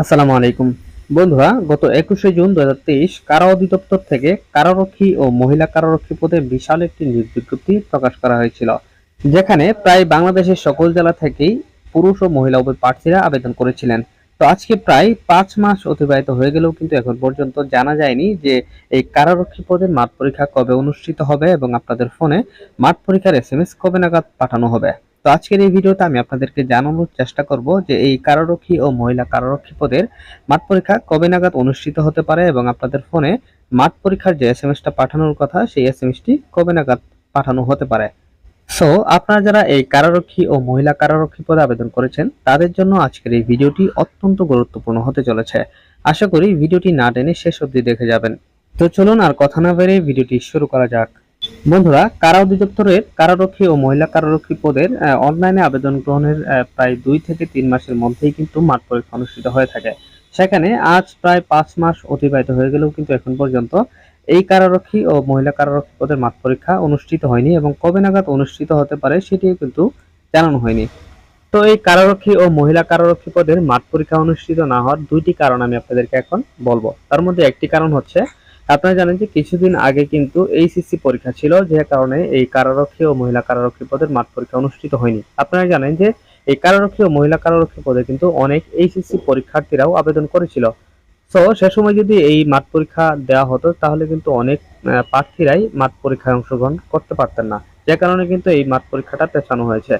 আসসালামু আলাইকুম। বন্ধুরা, গত একুশে জুন দু হাজার তেইশ কারা অধিদপ্তর থেকে কারারক্ষী ও মহিলা কারারক্ষী পদে বিশাল একটি বিজ্ঞপ্তি প্রকাশ করা হয়েছিল, যেখানে প্রায় বাংলাদেশের সকল জেলা থেকেই পুরুষ ও মহিলা প্রার্থীরা আবেদন করেছিলেন। তো আজকে প্রায় পাঁচ মাস অতিবাহিত হয়ে গেলেও কিন্তু এখন পর্যন্ত জানা যায়নি যে এই কারারক্ষী পদের মাঠ পরীক্ষা কবে অনুষ্ঠিত হবে এবং আপনাদের ফোনে মাঠ পরীক্ষার এস এম এস কবে নাগাদ পাঠানো হবে। তো আজকের এই ভিডিওতে আমি আপনাদেরকে জানানোর চেষ্টা করব যে এই কারারক্ষী ও মহিলা কারারক্ষী পদের মাঠ পরীক্ষা কবে নাগাদ অনুষ্ঠিত হতে পারে এবং আপনাদের ফোনে মাঠ পরীক্ষার যে এস এম এসটা পাঠানোর কথা, সেই এস এম এসটি কবে নাগাদ পাঠানো হতে পারে। সো আপনারা যারা এই কারারক্ষী ও মহিলা কারারক্ষী পদে আবেদন করেছেন, তাদের জন্য আজকের এই ভিডিওটি অত্যন্ত গুরুত্বপূর্ণ হতে চলেছে। আশা করি ভিডিওটি না টেনে শেষ অবধি দেখে যাবেন। তো চলুন আর কথা না বেরিয়ে ভিডিওটি শুরু করা যাক। বন্ধুরা, কারা অধিদপ্তরের, কারারক্ষী ও মহিলা কারারক্ষী পদের অনলাইনে আবেদন গ্রহণের প্রায় দুই থেকে তিন মাসের মধ্যেই কিন্তু মাঠ পরীক্ষা অনুষ্ঠিত হয়ে থাকে। সেখানে আজ প্রায় পাঁচ মাস অতিবাহিত হয়ে গেলেও কিন্তু এখন পর্যন্ত এই কারারক্ষী ও মহিলা কারারক্ষী পদের মাঠ পরীক্ষা অনুষ্ঠিত হয়নি এবং কবে নাগাদ অনুষ্ঠিত হতে পারে সেটিও কিন্তু জানানো হয়নি। তো এই কারারক্ষী ও মহিলা কারারক্ষী পদের মাঠ পরীক্ষা অনুষ্ঠিত না হওয়ার দুইটি কারণ আমি আপনাদেরকে এখন বলব। তার মধ্যে একটি কারণ হচ্ছে আপনারা জানেন যে কিছুদিন আগে কিন্তু এইচএসসি পরীক্ষা ছিল, যে কারণে এই কারারক্ষী ও মহিলা কারারক্ষী পদের মাঠ পরীক্ষা অনুষ্ঠিত হয়নি। আপনারা জানেন যে এই কারারক্ষী ও মহিলা কারারক্ষী পদে কিন্তু অনেক এইচএসসি পরীক্ষার্থীরাও আবেদন করেছিল। তো সে সময় যদি এই মাঠ পরীক্ষা দেওয়া হতো, তাহলে কিন্তু অনেক প্রার্থীরাই মাঠ পরীক্ষায় অংশগ্রহণ করতে পারতেন না। যে কারণে কিন্তু এই মাঠ পরীক্ষাটা পেছানো হয়েছে।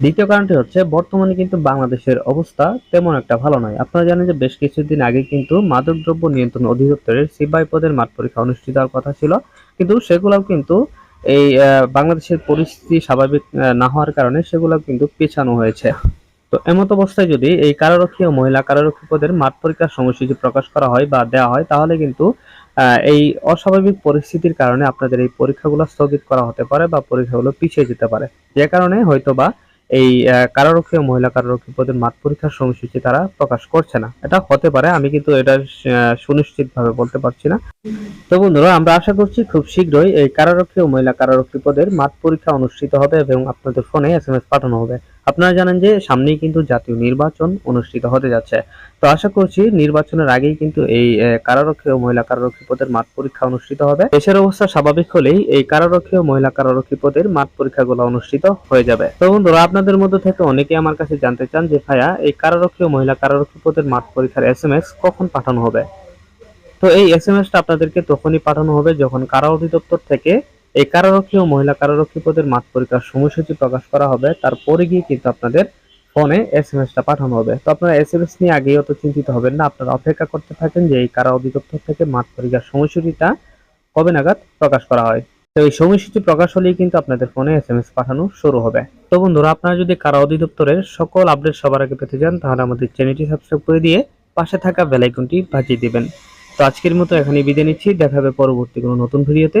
দ্বিতীয় কারণটি হচ্ছে, বর্তমানে কিন্তু বাংলাদেশের অবস্থা তেমন একটা ভালো নয়। আপনারা জানেন যে বেশ কিছুদিন আগে কিন্তু মাদকদ্রব্য নিয়ন্ত্রণ অধিদপ্তরের সিপাই পদের মাঠ পরীক্ষা অনুষ্ঠিত হওয়ার কথা ছিল। কিন্তু সেগুলোও কিন্তু এই বাংলাদেশের পরিস্থিতি স্বাভাবিক না হওয়ার কারণে সেগুলো কিন্তু পেছানো হয়েছে। তো এমত অবস্থায় যদি এই কারারক্ষী ও মহিলা কারারক্ষী পদের মাঠ পরীক্ষার সময়সূচি প্রকাশ করা হয় বা দেওয়া হয়, তাহলে কিন্তু এই অস্বাভাবিক পরিস্থিতির কারণে আপনাদের এই পরীক্ষাগুলো স্থগিত করা হতে পারে বা পরীক্ষাগুলো পিছিয়ে যেতে পারে। যে কারণে হয়তোবা এই কারারক্ষী ও মহিলা কারারক্ষী পদের মাঠ পরীক্ষার সময়সূচি তারা প্রকাশ করছে না। এটা হতে পারে, আমি কিন্তু এটা সুনিশ্চিত ভাবে বলতে পারছি না। তো বন্ধুরা, আমরা আশা করছি খুব শীঘ্রই এই কারারক্ষী ও মহিলা কারারক্ষী পদের মাঠ পরীক্ষা অনুষ্ঠিত হবে এবং আপনাদের ফোনে এস এম এস পাঠানো হবে। আপনারা জানেন যে সামনেই কিন্তু জাতীয় নির্বাচন অনুষ্ঠিত হতে যাচ্ছে। তো আশা করছি নির্বাচনের আগেই কিন্তু এই কারারক্ষী ও মহিলা কারারক্ষী পদের মাঠ পরীক্ষা অনুষ্ঠিত হবে। দেশের অবস্থা স্বাভাবিক হলেই এই কারারক্ষী ও মহিলা কারারক্ষী পদের মাঠ পরীক্ষাগুলো অনুষ্ঠিত হয়ে যাবে। তো বন্ধুরা, আপনাদের মধ্যে থেকে অনেকে আমার কাছে জানতে চান যে, ভাইয়া, এই কারারক্ষী ও মহিলা কারারক্ষী পদের মাঠ পরীক্ষার এস এম এস কখন পাঠানো হবে? তো এই এস এম এসটা আপনাদেরকে তখনই পাঠানো হবে যখন কারা অধিদপ্তর থেকে এই কারারক্ষী ও মহিলা কারারক্ষী পদের মাঠ পরীক্ষার সময়সূচি প্রকাশ করা হবে। তারপরে গিয়ে কিন্তু আপনাদের ফোনে এস এম এসটা পাঠানো হবে। তো আপনারা এস এম এস নিয়ে আগেই অত চিন্তিত হবেন না। আপনারা অপেক্ষা করতে থাকেন যে এই কারা অধিদপ্তর থেকে মাঠ পরীক্ষার সময়সূচিটা কবে নাগাদ প্রকাশ করা হয়। তো এই সময়সূচি প্রকাশ হলেই কিন্তু আপনাদের ফোনে এস এম এস পাঠানো শুরু হবে। তো বন্ধুরা, আপনারা যদি কারা অধিদপ্তরের সকল আপডেট সবার আগে পেতে চান, তাহলে আমাদের চ্যানেলটি সাবস্ক্রাইব করে দিয়ে পাশে থাকা বেল আইকনটি বাজিয়ে দিবেন। তো আজকের মতো এখানেই বিদায় নিচ্ছি। দেখা হবে পরবর্তী কোনো নতুন ভিডিওতে।